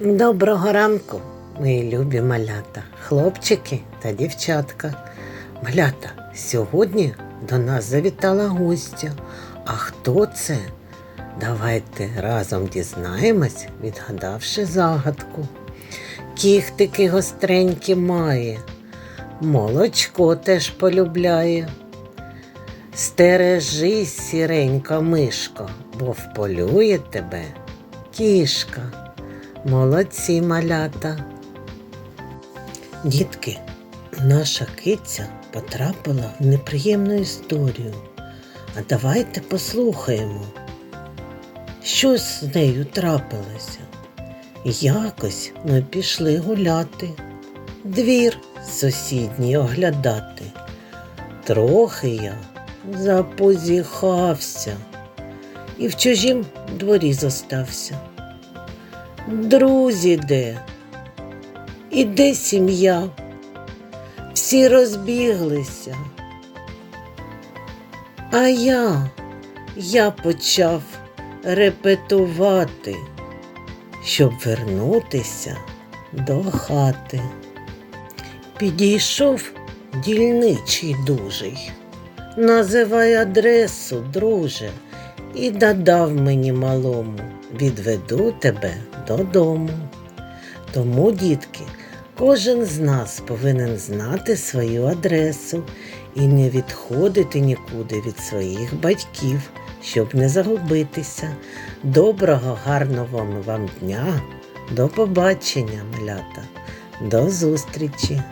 Доброго ранку, мої любі малята, хлопчики та дівчатка. Малята, сьогодні до нас завітала гостя. А хто це? Давайте разом дізнаємось, відгадавши загадку. Кіхтики гостренькі має, молочко теж полюбляє. Стережись, сіренька мишко, бо вполює тебе кішка. Молодці малята. Дітки, наша киця потрапила в неприємну історію. А давайте послухаємо, що з нею трапилося. Якось ми пішли гуляти, двір сусідній оглядати. Трохи я запозіхався і в чужім дворі зостався. Друзі де? І де сім'я? Всі розбіглися. А я, я почав репетувати, щоб вернутися до хати. Підійшов дільничий дужий. Називай адресу, друже, і додав мені малому, відведу тебе додому. Тому, дітки, кожен з нас повинен знати свою адресу і не відходити нікуди від своїх батьків, щоб не загубитися. Доброго, гарного вам дня, до побачення, малята, до зустрічі!